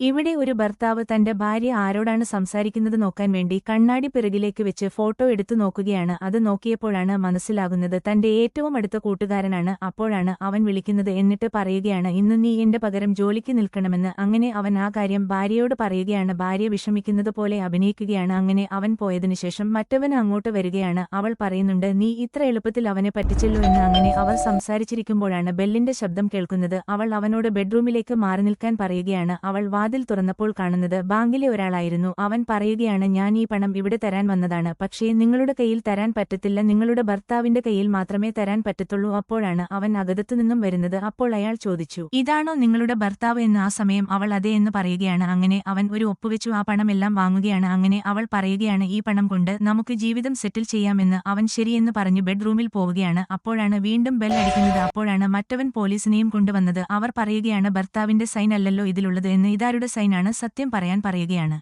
ഇവിടെ ഒരു ഭർത്താവ് തന്റെ ഭാര്യ ആരോടാണ് സംസാരിക്കുന്നത് നോക്കാൻ വേണ്ടി കണ്ണാടി പിറകിലേക്ക് വെച്ച് ഫോട്ടോ എടുത്തു നോക്കുകയാണ്. അത് നോക്കിയപ്പോഴാണ് മനസ്സിലാകുന്നത് തന്റെ ഏറ്റവും അടുത്ത കൂട്ടുകാരനാണ്. അപ്പോഴാണ് അവൻ വിളിക്കുന്നത് എന്നിട്ട് പറയുകയാണ് ഇന്ന് നീ എന്റെ പകരം ജോലിക്ക് നിൽക്കണമെന്ന്. അങ്ങനെ അവൻ ആ കാര്യം ഭാര്യയോട് പറയുകയാണ്. ഭാര്യ വിഷമിക്കുന്നത് പോലെ അഭിനയിക്കുകയാണ്. അങ്ങനെ അവൻ പോയതിനു ശേഷം മറ്റവന് അങ്ങോട്ട് വരികയാണ്. അവൾ പറയുന്നുണ്ട് നീ ഇത്ര എളുപ്പത്തിൽ അവനെ പറ്റിച്ചല്ലോ എന്ന്. അങ്ങനെ അവർ സംസാരിച്ചിരിക്കുമ്പോഴാണ് ബെല്ലിന്റെ ശബ്ദം കേൾക്കുന്നത്. അവൾ അവനോട് ബെഡ്റൂമിലേക്ക് മാറി നിൽക്കാൻ പറയുകയാണ്. അവൾ വാതിൽ തുറന്നപ്പോൾ കാണുന്നത് ബാങ്കിലെ ഒരാളായിരുന്നു. അവൻ പറയുകയാണ് ഞാൻ ഈ പണം ഇവിടെ തരാൻ വന്നതാണ്. പക്ഷേ നിങ്ങളുടെ കയ്യിൽ തരാൻ പറ്റത്തില്ല. നിങ്ങളുടെ ഭർത്താവിന്റെ കയ്യിൽ മാത്രമേ തരാൻ പറ്റത്തുള്ളൂ. അപ്പോഴാണ് അവൻ അകത്തുനിന്നും വരുന്നത്. അപ്പോൾ അയാൾ ചോദിച്ചു ഇതാണോ നിങ്ങളുടെ ഭർത്താവ് എന്ന് ആ സമയം അവൾ അതെ എന്ന് പറയുകയാണ്? അങ്ങനെ അവൻ ഒരു ഒപ്പുവെച്ചു ആ പണമെല്ലാം വാങ്ങുകയാണ്. അങ്ങനെ അവൾ പറയുകയാണ് ഈ പണം കൊണ്ട് നമുക്ക് ജീവിതം സെറ്റിൽ ചെയ്യാമെന്ന് അവൻ ശരിയെന്ന് പറഞ്ഞു ബെഡ്റൂമിൽ പോവുകയാണ്. അപ്പോഴാണ് വീണ്ടും ബെൽ അടിക്കുന്നത്. അപ്പോഴാണ് മറ്റവൻ പോലീസിനെയും കൊണ്ടുവന്നത്. അവർ പറയുകയാണ് ഭർത്താവിന്റെ സൈൻ അല്ലല്ലോ ഇതിലുള്ളത് എന്ന്. ഇതാരുടെ സൈനാണ് സത്യം പറയാൻ പറയുകയാണ്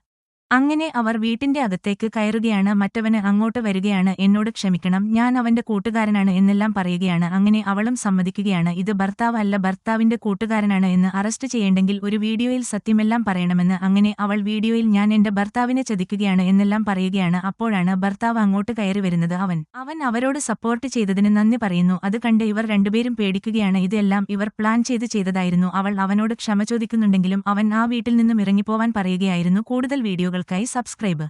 അങ്ങനെ അവർ വീട്ടിന്റെ അകത്തേക്ക് കയറുകയാണ് മറ്റവന് അങ്ങോട്ട് വരികയാണ് എന്നോട് ക്ഷമിക്കണം ഞാൻ അവന്റെ കൂട്ടുകാരനാണ് എന്നെല്ലാം പറയുകയാണ് അങ്ങനെ അവളും സമ്മതിക്കുകയാണ് ഇത് ഭർത്താവ് അല്ല ഭർത്താവിന്റെ കൂട്ടുകാരനാണ് എന്ന് അറസ്റ്റ് ചെയ്യേണ്ടെങ്കിൽ ഒരു വീഡിയോയിൽ സത്യമെല്ലാം പറയണമെന്ന് അങ്ങനെ അവൾ വീഡിയോയിൽ ഞാൻ എന്റെ ഭർത്താവിനെ ചതിക്കുകയാണ് എന്നെല്ലാം പറയുകയാണ് അപ്പോഴാണ് ഭർത്താവ് അങ്ങോട്ട് കയറി വരുന്നത് അവൻ. അവൻ അവരോട് സപ്പോർട്ട് ചെയ്തതിന് നന്ദി പറയുന്നു അത് കണ്ട് ഇവർ രണ്ടുപേരും പേടിക്കുകയാണ് ഇതെല്ലാം ഇവർ പ്ലാൻ ചെയ്ത് ചെയ്തതായിരുന്നു അവൾ അവനോട് ക്ഷമ ചോദിക്കുന്നുണ്ടെങ്കിലും അവൻ ആ വീട്ടിൽ നിന്നും ഇറങ്ങിപ്പോവാൻ പറയുകയായിരുന്നു കൂടുതൽ വീഡിയോകൾക്കായി സബ്സ്ക്രൈബ്.